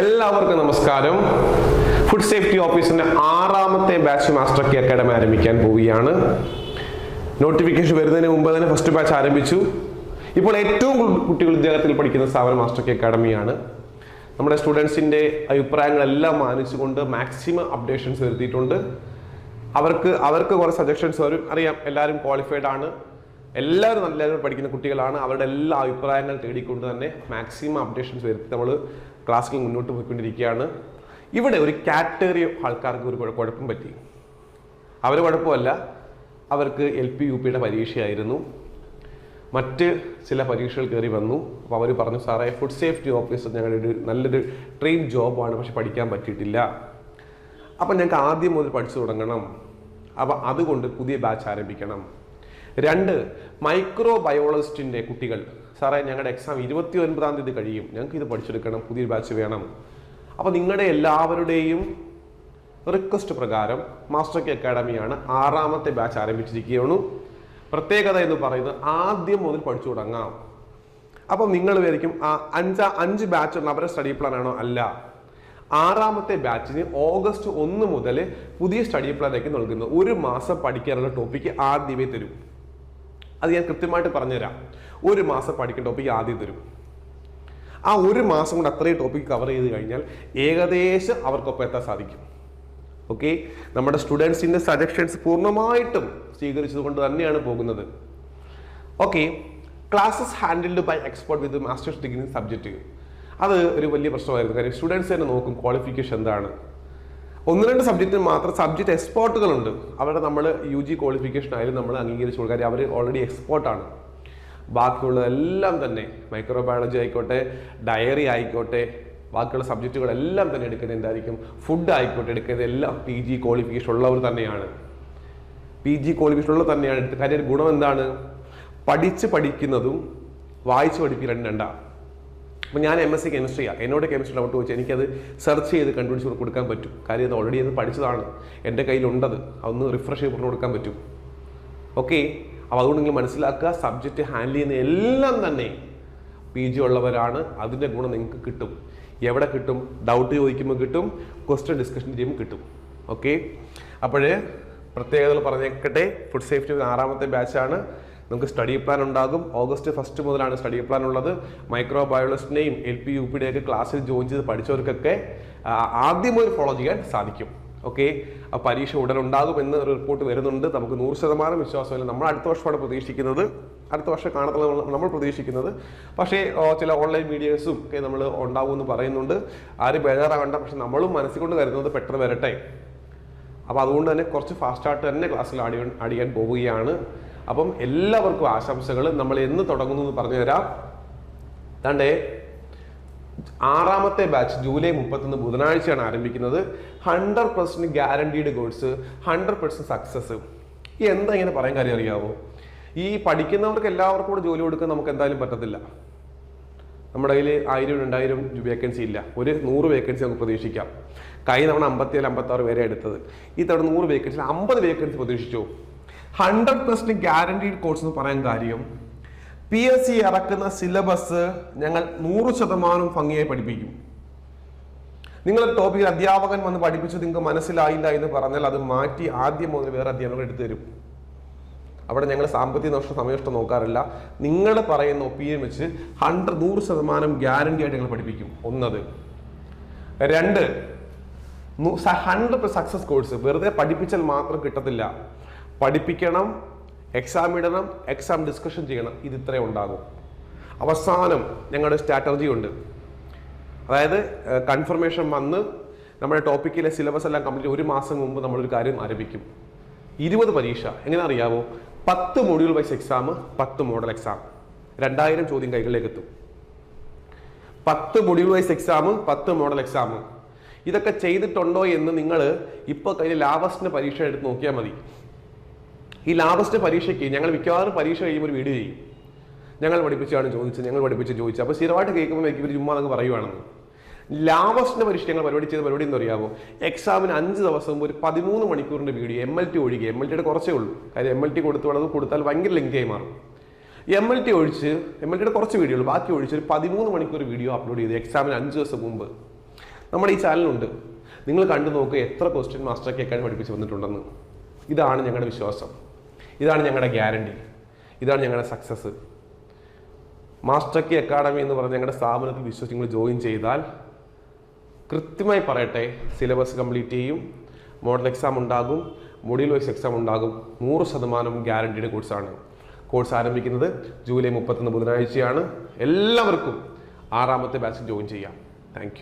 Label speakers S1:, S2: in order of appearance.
S1: എല്ലാവർക്കും നമസ്കാരം. Food safety ഓഫീസിന്റെ ആറാമത്തെ ബാച്ച് മാസ്റ്റർ കെ അക്കാഡമി ആരംഭിക്കാൻ പോവുകയാണ്. നോട്ടിഫിക്കേഷൻ വരുന്നതിന് മുമ്പ് തന്നെ ഫസ്റ്റ് ബാച്ച് ആരംഭിച്ചു. ഇപ്പോൾ ഏറ്റവും കുട്ടികൾ ഉദ്യോഗത്തിൽ പഠിക്കുന്ന സ്ഥാപനം മാസ്റ്റർ കെ അക്കാഡമിയാണ് നമ്മുടെ സ്റ്റുഡൻസിന്റെ അഭിപ്രായങ്ങളെല്ലാം മാനിച്ചുകൊണ്ട് മാക്സിമം അപ്ഡേഷൻസ് വരുത്തിയിട്ടുണ്ട്. അവർക്ക് അവർക്ക് കുറേ സജഷൻസ് വരും. അറിയാം എല്ലാവരും ക്വാളിഫൈഡ് ആണ്. എല്ലാവരും നല്ല പഠിക്കുന്ന കുട്ടികളാണ്. അവരുടെ എല്ലാ അഭിപ്രായങ്ങളും തേടിക്കൊണ്ട് തന്നെ മാക്സിമം അപ്ഡേഷൻസ് വരുത്തി. നമ്മൾ ക്ലാസ്സിൽ മുന്നോട്ട് പോയിക്കൊണ്ടിരിക്കുകയാണ്. ഇവിടെ ഒരു കാറ്റഗറി ആൾക്കാർക്ക് ഒരു കുഴപ്പം പറ്റി. അവർ കുഴപ്പമല്ല. അവർക്ക് എൽ പി യു പിയുടെ പരീക്ഷയായിരുന്നു. മറ്റ് ചില പരീക്ഷകൾ കയറി വന്നു. അപ്പോൾ അവർ പറഞ്ഞു സാറേ ഫുഡ് സേഫ്റ്റി ഓഫീസർ ഞങ്ങളുടെ ഒരു നല്ലൊരു ട്രെയിൻ ജോബാണ് പക്ഷെ പഠിക്കാൻ പറ്റിയിട്ടില്ല. അപ്പം ഞങ്ങൾക്ക് ആദ്യം മുതൽ പഠിച്ചു തുടങ്ങണം. അപ്പം അതുകൊണ്ട് പുതിയ ബാച്ച് ആരംഭിക്കണം. രണ്ട് മൈക്രോ ബയോളജിസ്റ്റിന്റെ കുട്ടികൾ. സാറേ ഞങ്ങളുടെ എക്സാം ഇരുപത്തി ഒൻപതാം തീയതി കഴിയും. ഞങ്ങൾക്ക് ഇത് പഠിച്ചെടുക്കണം. പുതിയൊരു ബാച്ച് വേണം. അപ്പോൾ നിങ്ങളുടെ എല്ലാവരുടെയും റിക്വസ്റ്റ് പ്രകാരം മാസ്റ്റർ കെ അക്കാഡമിയാണ് ആറാമത്തെ ബാച്ച് ആരംഭിച്ചിരിക്കുകയാണ്. പ്രത്യേകത എന്ന് പറയുന്നത് ആദ്യം മുതൽ പഠിച്ചു തുടങ്ങാം. അപ്പം നിങ്ങൾ വിചാരിക്കും ആ അഞ്ചാ അഞ്ച് ബാച്ച് ഉള്ള അവരുടെ സ്റ്റഡി പ്ലാൻ ആണോ? അല്ല. ആറാമത്തെ ബാച്ചിന് ഓഗസ്റ്റ് ഒന്ന് മുതൽ പുതിയ സ്റ്റഡി പ്ലാനിലേക്ക് നൽകുന്നു. ഒരു മാസം പഠിക്കാനുള്ള ടോപ്പിക്ക് ആദ്യമേ തരും. അത് ഞാൻ കൃത്യമായിട്ട് പറഞ്ഞുതരാം. ഒരു മാസം പഠിക്കുന്ന ടോപ്പിക് ആദ്യം തരും. ആ ഒരു മാസം കൊണ്ട് അത്രയും ടോപ്പിക് കവർ ചെയ്ത് കഴിഞ്ഞാൽ ഏകദേശം അവർക്കൊപ്പം എത്താൻ സാധിക്കും. ഓക്കെ നമ്മുടെ സ്റ്റുഡൻസിന്റെ സജഷൻസ് പൂർണമായിട്ടും സ്വീകരിച്ചതുകൊണ്ട് തന്നെയാണ് പോകുന്നത്. Okay classes handled by expert with masters degree subject അത് ഒരു വലിയ പ്രശ്നമായിരുന്നു. കാര്യം സ്റ്റുഡൻസ് തന്നെ നോക്കും ക്വാളിഫിക്കേഷൻ എന്താണ്. ഒന്ന് രണ്ട് സബ്ജക്റ്റിന് മാത്രം സബ്ജക്റ്റ് എക്സ്പോർട്ടുകളുണ്ട് അവരുടെ നമ്മൾ യു ജി ക്വാളിഫിക്കേഷൻ ആയാലും നമ്മൾ അംഗീകരിച്ചു കൊടുക്കുക കാര്യം അവർ ഓൾറെഡി എക്സ്പോർട്ടാണ് ബാക്കിയുള്ളതെല്ലാം തന്നെ മൈക്രോ ബയോളജി ആയിക്കോട്ടെ ഡയറി ആയിക്കോട്ടെ ബാക്കിയുള്ള സബ്ജക്റ്റുകളെല്ലാം തന്നെ എടുക്കുന്നത് എന്തായിരിക്കും? ഫുഡ് ആയിക്കോട്ടെ എടുക്കുന്നത് എല്ലാം പി ജി ക്വാളിഫിക്കേഷൻ ഉള്ളവർ തന്നെയാണ്. പി ജി ക്വാളിഫിക്കേഷൻ ഉള്ളവർ തന്നെയാണ്. എടുത്ത് കാര്യം ഗുണം എന്താണ്? പഠിച്ച് പഠിക്കുന്നതും വായിച്ച് പഠിപ്പിക്കുക രണ്ടാണ് രണ്ടാ. അപ്പം ഞാൻ എം എസ് സി കെമിസ്ട്രിയാണ് എന്നോട് കെമിസ്ട്രി ഡൗട്ട് ചോദിച്ചാൽ എനിക്കത് സെർച്ച് ചെയ്ത് കണ്ടുപിടിച്ച് കൊടുക്കാൻ പറ്റും. കാര്യം അത് ഓൾറെഡി അത് പഠിച്ചതാണ്. എന്റെ കയ്യിലുണ്ടത്. അതൊന്ന് റിഫ്രഷ് ചെയ്ത് പറഞ്ഞു കൊടുക്കാൻ പറ്റും. ഓക്കെ അപ്പോൾ അതുകൊണ്ട് നിങ്ങൾ മനസ്സിലാക്കുക സബ്ജക്റ്റ് ഹാൻഡിൽ ചെയ്യുന്ന എല്ലാം തന്നെ പി ജി ഉള്ളവരാണ്. അതിന്റെ ഗുണം നിങ്ങൾക്ക് കിട്ടും. എവിടെ കിട്ടും? ഡൗട്ട് ചോദിക്കുമ്പോൾ കിട്ടും. ക്വസ്റ്റ്യൻ ഡിസ്കഷൻ ചെയ്യുമ്പോൾ കിട്ടും. ഓക്കെ അപ്പോഴേ പ്രത്യേകതകൾ പറഞ്ഞേക്കട്ടെ. ഫുഡ് സേഫ്റ്റി ആറാമത്തെ ബാച്ചാണ് നമുക്ക് സ്റ്റഡി പ്ലാൻ ഉണ്ടാകും. ഓഗസ്റ്റ് ഫസ്റ്റ് മുതലാണ് സ്റ്റഡി പ്ലാൻ ഉള്ളത്. മൈക്രോ ബയോളജിസ്റ്റിനെയും എൽ പി യു പിയുടെയൊക്കെ ക്ലാസ്സിൽ ജോയിൻ ചെയ്ത് പഠിച്ചവർക്കൊക്കെ ആദ്യം ഒരു ഫോളോ ചെയ്യാൻ സാധിക്കും. ഓക്കെ ആ പരീക്ഷ ഉടൻ ഉണ്ടാകും എന്ന് ഒരു റിപ്പോർട്ട് വരുന്നുണ്ട്. നമുക്ക് നൂറ് ശതമാനം വിശ്വാസമില്ല നമ്മൾ അടുത്ത വർഷമാണ് പ്രതീക്ഷിക്കുന്നത്. അടുത്ത വർഷം കാണത്തുള്ള നമ്മൾ പ്രതീക്ഷിക്കുന്നത്. പക്ഷേ ചില ഓൺലൈൻ മീഡിയേഴ്സും ഒക്കെ നമ്മൾ ഉണ്ടാവുമെന്ന് പറയുന്നുണ്ട്. ആരും ബേജാറാവണ്ട. പക്ഷെ നമ്മളും മനസ്സിൽ കൊണ്ട് കരുതുന്നത് പെട്ടെന്ന് വരട്ടെ. അപ്പോൾ അതുകൊണ്ട് തന്നെ കുറച്ച് ഫാസ്റ്റായിട്ട് തന്നെ ക്ലാസ്സിൽ ആടി അടിയാൻ പോവുകയാണ്. അപ്പം എല്ലാവർക്കും ആശംസകൾ നമ്മൾ എന്ന് തുടങ്ങുന്നു എന്ന് പറഞ്ഞു തരാം. താണ്ടേ ആറാമത്തെ ബാച്ച് ജൂലൈ മുപ്പത്തൊന്ന് ബുധനാഴ്ചയാണ് ആരംഭിക്കുന്നത്. Hundred percent guaranteed course hundred percent success ഈ എന്താ ഇങ്ങനെ പറയാൻ കാര്യം അറിയാമോ ഈ പഠിക്കുന്നവർക്ക് എല്ലാവർക്കും കൂടെ ജോലി കൊടുക്കാൻ നമുക്ക് എന്തായാലും പറ്റത്തില്ല. നമ്മുടെ കയ്യിൽ ആയിരം രണ്ടായിരം വേക്കൻസി ഇല്ല. ഒരു നൂറ് വേക്കൻസി നമുക്ക് പ്രതീക്ഷിക്കാം. കഴിഞ്ഞ തവണ അമ്പത്തിയേഴ് അമ്പത്താറ് പേരെ എടുത്തത്. ഈ തവണ നൂറ് വേക്കൻസി അമ്പത് വേക്കൻസി പ്രതീക്ഷിച്ചു? ഹൺഡ്രഡ് പെർസെന്റ് ഗ്യാരണ്ടീഡ് കോഴ്സ് എന്ന് പറയാൻ കാര്യം പി എസ് സി ഇറക്കുന്ന സിലബസ് ഞങ്ങൾ നൂറ് ശതമാനം ഭംഗിയായി പഠിപ്പിക്കും. നിങ്ങൾ ടോപ്പിക്കിൽ അധ്യാപകൻ വന്ന് പഠിപ്പിച്ചു നിങ്ങൾക്ക് മനസ്സിലായില്ല എന്ന് പറഞ്ഞാൽ അത് മാറ്റി ആദ്യം മുതൽ വേറെ അധ്യാപകർ എടുത്തു തരും. അവിടെ ഞങ്ങൾ സാമ്പത്തിക നഷ്ടം സമയനഷ്ടം നോക്കാറില്ല. നിങ്ങൾ പറയുന്ന ഒപ്പീനിയൻ വെച്ച് ഹൺഡ്രഡ് നൂറ് ശതമാനം ഗ്യാരണ്ടി ആയിട്ട് ഞങ്ങൾ പഠിപ്പിക്കും. ഒന്നത്. രണ്ട് ഹൺഡ്രഡ് സക്സസ് കോഴ്സ് വെറുതെ പഠിപ്പിച്ചാൽ മാത്രം കിട്ടത്തില്ല. പഠിപ്പിക്കണം എക്സാം ഇടണം എക്സാം ഡിസ്കഷൻ ചെയ്യണം ഇത് ഇത്രയും ഉണ്ടാകും. അവസാനം ഞങ്ങളുടെ സ്ട്രാറ്റജി ഉണ്ട്. അതായത് കൺഫർമേഷൻ വന്ന് നമ്മുടെ ടോപ്പിക്കിലെ സിലബസ് എല്ലാം കംപ്ലീറ്റ് ഒരു മാസം മുമ്പ് നമ്മളൊരു കാര്യം ആരംഭിക്കും. ഇരുപത് പരീക്ഷ എങ്ങനെ അറിയാമോ പത്ത് മോഡ്യൂൾ വൈസ് എക്സാം പത്ത് മോഡൽ എക്സാം രണ്ടായിരം ചോദ്യം കൈകളിലേക്ക് എത്തും. പത്ത് മോഡ്യൂൾ വൈസ് എക്സാം പത്ത് മോഡൽ എക്സാം ഇതൊക്കെ ചെയ്തിട്ടുണ്ടോ എന്ന് നിങ്ങൾ ഇപ്പോൾ കഴിഞ്ഞ ലാവസ്റ്റിന്റെ പരീക്ഷ എടുത്ത് നോക്കിയാൽ മതി. ഈ ലാബസ്റ്റ് പരീക്ഷയ്ക്ക് ഞങ്ങൾ മിക്കവാറും പരീക്ഷ കഴിയുമ്പോൾ ഒരു വീഡിയോ ചെയ്യും. ഞങ്ങൾ പഠിപ്പിച്ചാണ് ചോദിച്ചത് ഞങ്ങൾ പഠിപ്പിച്ച് ചോദിച്ചത്. അപ്പോൾ സ്ഥിരമായിട്ട് കേൾക്കുമ്പോൾ ഇവർ ചുമ്മാ അങ്ങ് പറയുവാണെന്ന്. ലാബസ്റ്റിന്റെ പരീക്ഷ ഞങ്ങൾ പരിപാടി ചെയ്ത പരിപാടി എന്ന് അറിയാമോ എക്സാമിന് അഞ്ച് ദിവസം ഒരു പതിമൂന്ന് മണിക്കൂറിന്റെ വീഡിയോ എം എൽ ടി ഒഴികെ എം എൽ ടിയുടെ കുറച്ചേ ഉള്ളൂ. കാര്യം എം എൽ ടി കൊടുത്തു അത് കൊടുത്താൽ ഭയങ്കര ലെങ്തിയായി മാറും. എം എൽ ടി ഒഴിച്ച് എം എൽ ടിയുടെ കുറച്ച് വീഡിയോ ഉള്ളൂ. ബാക്കി ഒഴിച്ച് ഒരു പതിമൂന്ന് മണിക്കൂർ വീഡിയോ അപ്ലോഡ് ചെയ്തു എക്സാമിന് അഞ്ച് ദിവസം മുമ്പ്. നമ്മുടെ ഈ ചാനലുണ്ട് നിങ്ങൾ കണ്ടു നോക്കുക എത്ര ക്വസ്റ്റ്യൻ മാസ്റ്റർ കേൾക്കാൻ പഠിപ്പിച്ച് വന്നിട്ടുണ്ടെന്ന്. ഇതാണ് ഞങ്ങളുടെ വിശ്വാസം. ഇതാണ് ഞങ്ങളുടെ ഗ്യാരണ്ടി. ഇതാണ് ഞങ്ങളുടെ സക്സസ് മാസ്റ്റർ കി അക്കാഡമി എന്ന് പറഞ്ഞ ഞങ്ങളുടെ സ്ഥാപനത്തിൽ വിശ്വസിച്ച് നിങ്ങൾ ജോയിൻ ചെയ്താൽ കൃത്യമായി പറയട്ടെ സിലബസ് കംപ്ലീറ്റ് ചെയ്യും മോഡൽ എക്സാം ഉണ്ടാകും മൊഡ്യൂൾ വൈസ് എക്സാം ഉണ്ടാകും നൂറ് ശതമാനം ഗ്യാരണ്ടീഡ് കോഴ്സാണ് കോഴ്സ് ആരംഭിക്കുന്നത് ജൂലൈ മുപ്പത്തൊന്ന് ബുധനാഴ്ചയാണ്. എല്ലാവർക്കും ആറാമത്തെ ബാച്ചിൽ ജോയിൻ ചെയ്യാം. താങ്ക്